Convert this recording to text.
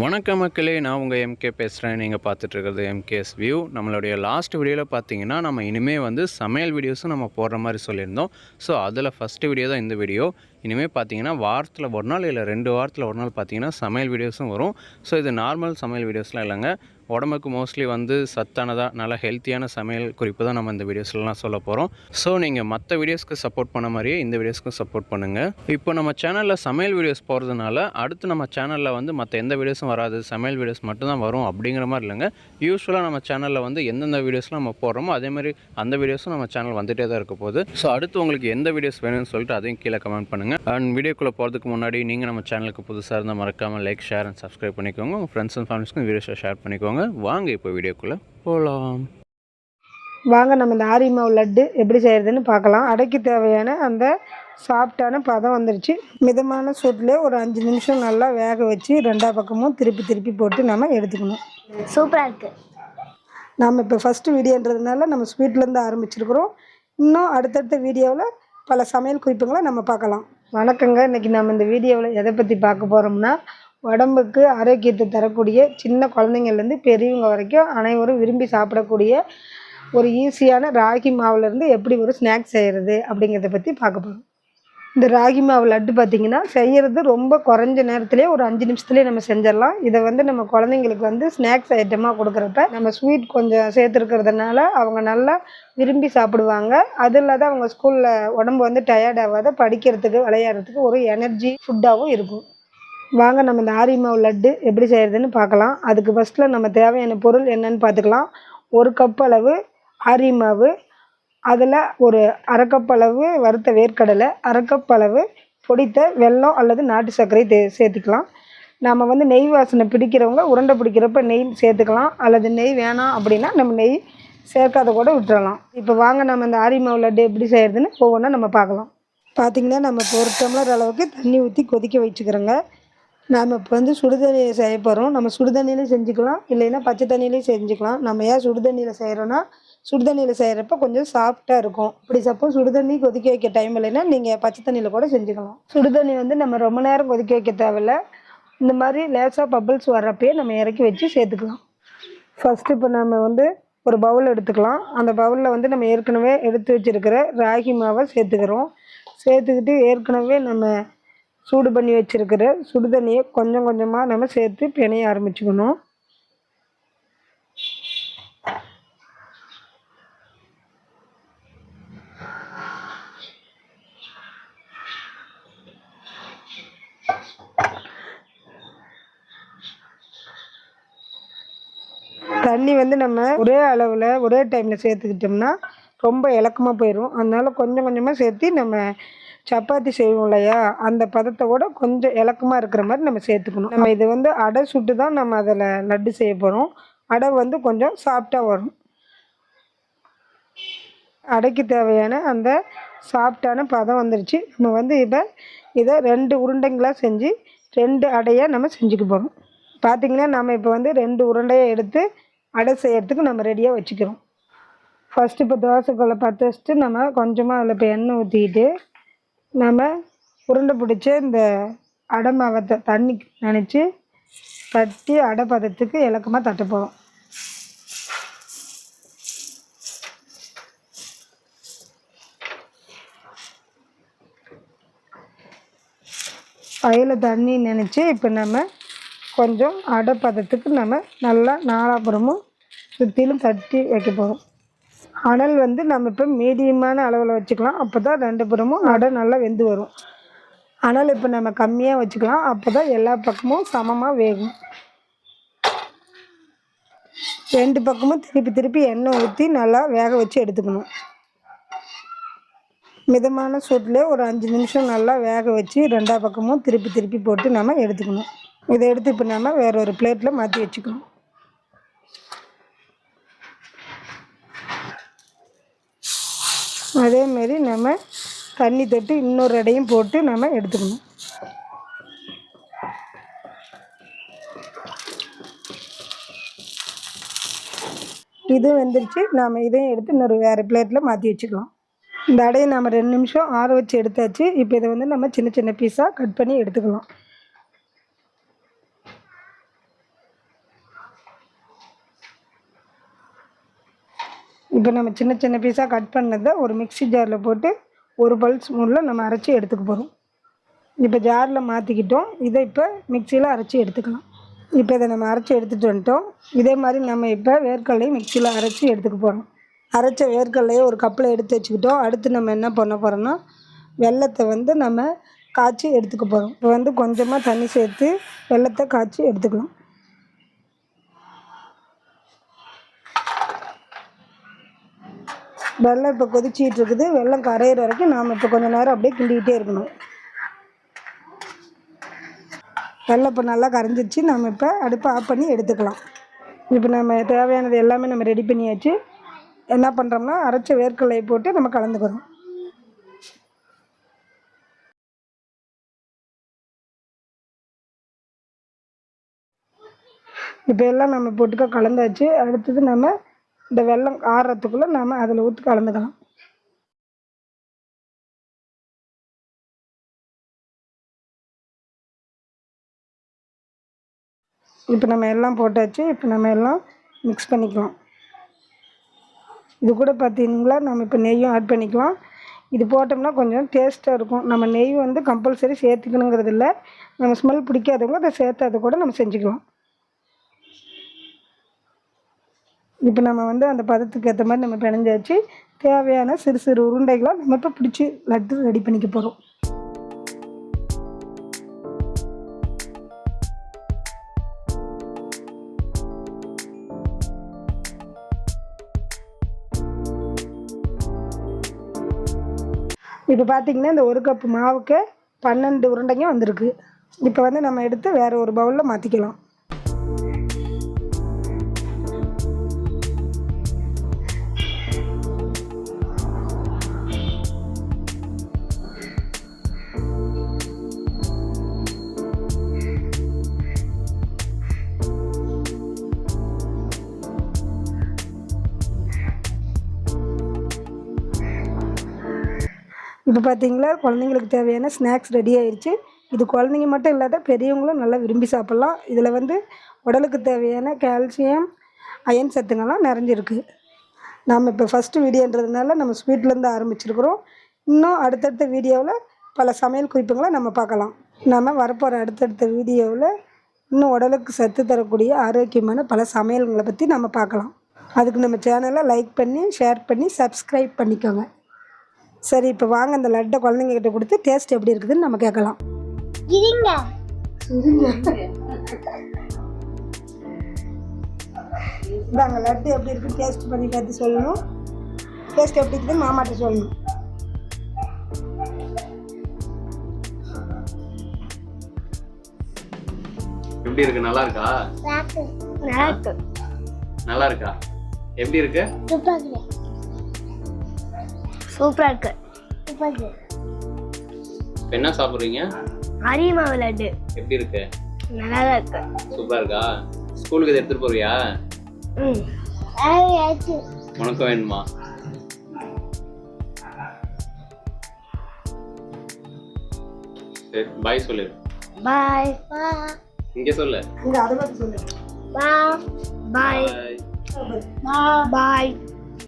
வணக்க மக்களே நான் உங்கள் எம்கே பேசுகிறேன் நீங்கள் பார்த்துட்ருக்கிறது எம்கேஎஸ் வியூ நம்மளுடைய லாஸ்ட் வீடியோவில் பார்த்தீங்கன்னா நம்ம இனிமேல் வந்து சமையல் வீடியோஸும் நம்ம போடுற மாதிரி சொல்லியிருந்தோம். ஸோ அதில் ஃபஸ்ட்டு வீடியோ தான் இந்த வீடியோ இனிமேல் பார்த்தீங்கன்னா வாரத்தில் ஒரு நாள் இல்லை ரெண்டு வாரத்தில் ஒரு நாள் பார்த்தீங்கன்னா சமையல் வீடியோஸும் வரும். ஸோ இது நார்மல் சமையல் வீடியோஸ்லாம் இல்லைங்க. உடம்புக்கு மோஸ்ட்லி வந்து சத்தானதாக நல்ல ஹெல்த்தியான சமையல் குறிப்பு தான் நம்ம இந்த வீடியோஸ்லாம் சொல்ல போகிறோம் ஸோ நீங்கள் மற்ற வீடியோஸ்க்கு சப்போர்ட் பண்ண மாதிரியே இந்த வீடியோஸ்க்கும் சப்போர்ட் பண்ணுங்கள் இப்போ நம்ம சேனலில் சமையல் வீடியோஸ் போகிறதுனால அடுத்து நம்ம சேனலில் வந்து மற்ற எந்த வீடியோஸும் வராது சமையல் வீடியோஸ் மட்டும்தான் வரும் அப்படிங்கிற மாதிரி இல்லைங்க. யூஸ்வலாக நம்ம சேனலில் வந்து எந்தெந்த வீடியோஸ்லாம் நம்ம போடுறோமோ அதேமாதிரி அந்த வீடியோஸும் நம்ம சேனல் வந்துகிட்டே தான் இருக்க போகுது. ஸோ அடுத்து உங்களுக்கு எந்த வீடியோஸ் வேணும்னு சொல்லிட்டு அதையும் கீழே கமெண்ட் பண்ணுங்கள் அண்ட் வீடியோக்குள்ளே போகிறதுக்கு முன்னாடி நீங்கள் நம்ம சேனலுக்கு புதுசாக இருந்தால் மறக்காமல் லைக் ஷேர் அண்ட் சப்ஸ்கிரைப் பண்ணிக்கோங்க. உங்கள் ஃப்ரெண்ட்ஸ் அண்ட் ஃபேமிலிஸ்க்கும் வீடியோஸை ஷேர் பண்ணிக்கோங்க. வாங்க இப்போ வீடியோக்குள்ளே போகலாம் வாங்க நம்ம இந்த ஆரி மாவு லட்டு எப்படி செய்கிறதுன்னு பார்க்கலாம். அடைக்கு தேவையான அந்த சாஃப்டான பதம் வந்துருச்சு. மிதமான சூட்டில் ஒரு அஞ்சு நிமிஷம் நல்லா வேக வச்சு ரெண்டா பக்கமும் திருப்பி திருப்பி போட்டு நம்ம எடுத்துக்கணும். சூப்பராக இருக்குது நாம் இப்போ ஃபஸ்ட்டு வீடியோன்றதுனால நம்ம ஸ்வீட்லேருந்து ஆரம்பிச்சிருக்கிறோம். இன்னும் அடுத்தடுத்த வீடியோவில் பல சமையல் குறிப்புகளை நம்ம பார்க்கலாம். வணக்கங்க. இன்றைக்கி நம்ம இந்த வீடியோவில் எதை பற்றி பார்க்க போகிறோம்னா உடம்புக்கு ஆரோக்கியத்தை தரக்கூடிய சின்ன குழந்தைங்கள்லேருந்து பெரியவங்க வரைக்கும் அனைவரும் விரும்பி சாப்பிடக்கூடிய ஒரு ஈஸியான ராகி மாவுலேருந்து எப்படி ஒரு ஸ்நாக்ஸ் செய்கிறது அப்படிங்கிறத பற்றி பார்க்க போகிறோம் இந்த ராகி மாவு லட்டு பார்த்திங்கன்னா செய்கிறது ரொம்ப குறைஞ்ச நேரத்துலேயே ஒரு அஞ்சு நிமிஷத்துலேயே நம்ம செஞ்சிடலாம். இதை வந்து நம்ம குழந்தைங்களுக்கு வந்து ஸ்நாக்ஸ் ஐட்டமாக கொடுக்குறப்ப நம்ம ஸ்வீட் கொஞ்சம் சேர்த்துருக்கிறதுனால அவங்க நல்லா விரும்பி சாப்பிடுவாங்க. அது இல்லாத அவங்க ஸ்கூலில் உடம்பு வந்து டயர்ட் ஆகாத படிக்கிறதுக்கு விளையாடுறதுக்கு ஒரு எனர்ஜி ஃபுட்டாகவும் இருக்கும். வாங்க நம்ம இந்த ஆரி மாவு லட்டு எப்படி செய்கிறதுன்னு பார்க்கலாம். அதுக்கு ஃபஸ்ட்டில் நம்ம தேவையான பொருள் என்னன்னு பார்த்துக்கலாம். ஒரு கப் அளவு ஆரி மாவு அதில் ஒரு அரைக்கப்பளவு வறுத்த வேர்க்கடலை அரைக்கப்பளவு பொடித்த வெல்லம் அல்லது நாட்டு சர்க்கரை தே சேர்த்துக்கலாம். நம்ம வந்து நெய் வாசனை பிடிக்கிறவங்க உருண்டை பிடிக்கிறப்ப நெய் சேர்த்துக்கலாம். அல்லது நெய் வேணாம் அப்படின்னா நம்ம நெய் சேர்க்காத கூட விட்டுறலாம். இப்போ வாங்க நம்ம இந்த ஆரி மாவு லட்டு எப்படி செய்கிறதுன்னு ஒவ்வொன்றா நம்ம பார்க்கலாம். பார்த்திங்கன்னா நம்ம இப்போ ஒரு டம்ளர் அளவுக்கு தண்ணி ஊற்றி கொதிக்க வச்சுக்கிறோங்க. நாம் இப்போ வந்து சுடுதண்ணியை செய்ய போகிறோம் நம்ம சுடுதண்ணியிலையும் செஞ்சுக்கலாம். இல்லைன்னா பச்சை தண்ணியிலையும் செஞ்சுக்கலாம். நம்ம ஏன் சுடுதண்ணியில் செய்கிறோன்னா சுடுதண்ணியில் செய்கிறப்ப கொஞ்சம் சாஃப்டாக இருக்கும். இப்படி சப்போஸ் சுடுதண்ணி கொதிக்க வைக்க டைம் இல்லைன்னா நீங்கள் பச்சை தண்ணியில் கூட செஞ்சுக்கலாம். சுடுதண்ணி வந்து நம்ம ரொம்ப நேரம் கொதிக்க வைக்க தேவையில்ல. இந்த மாதிரி லேசாக பபிள்ஸ் வர்றப்பயே நம்ம இறக்கி வச்சு சேர்த்துக்கலாம். ஃபஸ்ட்டு இப்போ நம்ம வந்து ஒரு பவுல் எடுத்துக்கலாம். அந்த பவுலில் வந்து நம்ம ஏற்கனவே எடுத்து வச்சுருக்கிற ராகி மாவை சேர்த்துக்கிறோம். சேர்த்துக்கிட்டு ஏற்கனவே நம்ம சூடு பண்ணி வச்சுருக்கிற சுடுதண்ணியை கொஞ்சம் கொஞ்சமாக நம்ம சேர்த்து பிணைய ஆரம்பிச்சுக்கணும். தண்ணி வந்து நம்ம ஒரே அளவில் ஒரே டைமில் சேர்த்துக்கிட்டோம்னா ரொம்ப இலக்கமாக போயிடும் அதனால கொஞ்சம் கொஞ்சமாக சேர்த்து நம்ம சப்பாத்தி செய்வோம் இல்லையா? அந்த பதத்தை கூட கொஞ்சம் இலக்கமாக இருக்கிற மாதிரி நம்ம சேர்த்துக்கணும். நம்ம இது வந்து அடை சுட்டு தான் நம்ம அதில் லட்டு செய்ய போகிறோம் அடை வந்து கொஞ்சம் சாஃப்டாக வரும். அடைக்கு தேவையான அந்த சாஃப்டான பதம் வந்துருச்சு. நம்ம வந்து இப்போ இதை ரெண்டு உருண்டைங்களாக செஞ்சு ரெண்டு அடையாக நம்ம செஞ்சுக்க போகிறோம் பார்த்திங்கன்னா நம்ம இப்போ வந்து ரெண்டு உருண்டையை எடுத்து அடை செய்கிறதுக்கு நம்ம ரெடியாக வச்சுக்கிறோம். ஃபஸ்ட்டு இப்போ தோசைக்குள்ளே பற்ற வச்சுட்டு நம்ம கொஞ்சமாக அதில் இப்போ எண்ணெய் ஊற்றிக்கிட்டு நம்ம உருண்டை பிடிச்ச இந்த அடை மாவை த தண்ணி நினச்சி தட்டி அடை பதத்துக்கு இலக்கமாக தட்ட போகிறோம் பையில் தண்ணி நினச்சி இப்போ நம்ம கொஞ்சம் அடை பதத்துக்கு நம்ம நல்லா நாலாபுறமும் சுற்றிலும் தட்டி வைக்க போகிறோம் அனல் வந்து நம்ம இப்போ மீடியமான அளவில் வச்சுக்கலாம். அப்போ தான் ரெண்டு புறமும் அடை நல்லா வெந்து வரும். அனல் இப்போ நம்ம கம்மியாக வச்சுக்கலாம். அப்போ தான் எல்லா பக்கமும் சமமாக வேகும். ரெண்டு பக்கமும் திருப்பி திருப்பி எண்ணெய் ஊற்றி நல்லா வேக வச்சு எடுத்துக்கணும். மிதமான சூட்டில் ஒரு அஞ்சு நிமிஷம் நல்லா வேக வச்சு ரெண்டா பக்கமும் திருப்பி திருப்பி போட்டு நம்ம எடுத்துக்கணும். இதை எடுத்து இப்போ நம்ம வேற ஒரு பிளேட்டில் மாற்றி வச்சுக்கணும் அதேமாரி நம்ம தண்ணி தொட்டு இன்னொரு இடையும் போட்டு நம்ம எடுத்துக்கணும். இது வந்துருச்சு. நாம் இதையும் எடுத்து இன்னொரு வேறு பிளேட்டில் மாற்றி வச்சுக்கலாம். இந்த அடையை நம்ம ரெண்டு நிமிஷம் ஆற வச்சு எடுத்தாச்சு. இப்போ இதை வந்து நம்ம சின்ன சின்ன பீஸாக கட் பண்ணி எடுத்துக்கலாம். இப்போ நம்ம சின்ன சின்ன பீஸாக கட் பண்ணதை ஒரு மிக்ஸி ஜாரில் போட்டு ஒரு பல்ஸ் மூணில் நம்ம அரைச்சி எடுத்துக்க போகிறோம் இப்போ ஜாரில் மாற்றிக்கிட்டோம் இதை இப்போ மிக்சியில் அரைச்சி எடுத்துக்கலாம். இப்போ இதை நம்ம அரைச்சி எடுத்துகிட்டு வந்துட்டோம். இதே மாதிரி நம்ம இப்போ வேர்க்கடலையும் மிக்சியில் அரைச்சி எடுத்துக்க போகிறோம் அரைச்ச வேர்க்கடலையை ஒரு கப்பில் எடுத்து வச்சுக்கிட்டோம். அடுத்து நம்ம என்ன பண்ண போகிறோம்னா வெள்ளத்தை வந்து நம்ம காய்ச்சி எடுத்துக்க போகிறோம் இப்போ வந்து கொஞ்சமாக தண்ணி சேர்த்து வெள்ளத்தை காய்ச்சி எடுத்துக்கலாம். வெள்ளம் இப்போ கொதிச்சிகிட்டு இருக்குது வெள்ளம் கரையிற வரைக்கும் நாம் இப்போ கொஞ்சம் நேரம் அப்படியே கிண்டிக்கிட்டே இருக்கணும். வெள்ளம் இப்போ நல்லா கரைஞ்சிச்சு நம்ம இப்போ அடுப்பை ஆஃப் பண்ணி எடுத்துக்கலாம். இப்போ நம்ம தேவையானது எல்லாமே நம்ம ரெடி பண்ணியாச்சு. என்ன பண்ணுறோம்னா அரைச்ச வேர்க்கடலையை போட்டு நம்ம கலந்துக்கிறோம். இப்போ எல்லாம் நம்ம போட்டுக்க கலந்தாச்சு. அடுத்தது நம்ம இந்த வெள்ளம் ஆறுறதுக்குள்ளே நம்ம அதில் ஊற்றி கலந்துக்கலாம். இப்போ நம்ம எல்லாம் போட்டாச்சு. இப்போ நம்ம எல்லாம் மிக்ஸ் பண்ணிக்கலாம். இது கூட பார்த்தீங்களா நம்ம இப்போ நெய்யும் ஆட் பண்ணிக்கலாம். இது போட்டோம்னா கொஞ்சம் டேஸ்ட்டாக இருக்கும். நம்ம நெய் வந்து கம்பல்சரி சேர்த்துக்கணுங்கிறது இல்லை. நம்ம ஸ்மெல் பிடிக்காதவங்க அதை சேர்த்து அதை கூட நம்ம செஞ்சுக்கலாம். இப்போ நம்ம வந்து அந்த பதத்துக்கு ஏற்ற மாதிரி நம்ம பிணைஞ்சாச்சு. தேவையான சிறு சிறு உருண்டைகளாக நம்ம இப்போ பிடிச்சி லட்டு ரெடி பண்ணிக்க போகிறோம் இப்போ பார்த்தீங்கன்னா இந்த ஒரு கப்பு மாவுக்கு பன்னெண்டு உருண்டைங்க வந்திருக்கு. இப்போ வந்து நம்ம எடுத்து வேறு ஒரு பவுலில் மாற்றிக்கலாம் இப்போ பார்த்தீங்களா குழந்தைங்களுக்கு தேவையான ஸ்நாக்ஸ் ரெடி ஆயிடுச்சு இது குழந்தைங்க மட்டும் இல்லாத பெரியவங்களும் நல்லா விரும்பி சாப்பிட்லாம். இதில் வந்து உடலுக்கு தேவையான கால்சியம் அயன் சத்துங்கள்லாம் நிறைஞ்சிருக்கு. நாம் இப்போ ஃபஸ்ட்டு வீடியோன்றதுனால நம்ம ஸ்வீட்லேருந்து ஆரம்பிச்சிருக்கிறோம். இன்னும் அடுத்தடுத்த வீடியோவில் பல சமையல் குறிப்புங்களை நம்ம பார்க்கலாம். நம்ம வரப்போகிற அடுத்தடுத்த வீடியோவில் இன்னும் உடலுக்கு சத்து தரக்கூடிய ஆரோக்கியமான பல சமையல்களை பற்றி நம்ம பார்க்கலாம். அதுக்கு நம்ம சேனலை லைக் பண்ணி ஷேர் பண்ணி சப்ஸ்கிரைப் பண்ணிக்கோங்க. சரி இப்போ வாங்க அந்த லட்டை குழந்தைங்க கிட்ட கொடுத்து டேஸ்ட் எப்படி இருக்குதுன்னு நம்ம கேட்கலாம். இருங்க. இந்தாங்க லட்டு எப்படி இருக்கு டேஸ்ட் பண்ணி பார்த்து சொல்லணும். டேஸ்ட் எப்படி இருக்குதுன்னு மாமாட்ட சொல்லணும். எப்படி இருக்கு? நல்லா இருக்கா? நல்லா இருக்கு நல்லா இருக்கா? எப்படி இருக்கு? சூப்பரா இருக்கு. சூப்பரா இருக்கு. இப்ப என்ன சாப்பிடுறீங்க? அரிய மாவு லட்டு. எப்படி இருக்கு? நல்லா தான் இருக்கு. சூப்பரா இருக்கா? ஸ்கூலுக்கு இதை எடுத்துட்டு போறியா? ம். உனக்கும் வேணுமா? சரி பாய் சொல்லு. பாய் இங்க சொல்லு. இங்கே அதை பற்றி சொல்லு. பாய் பாய் பாய் பாய்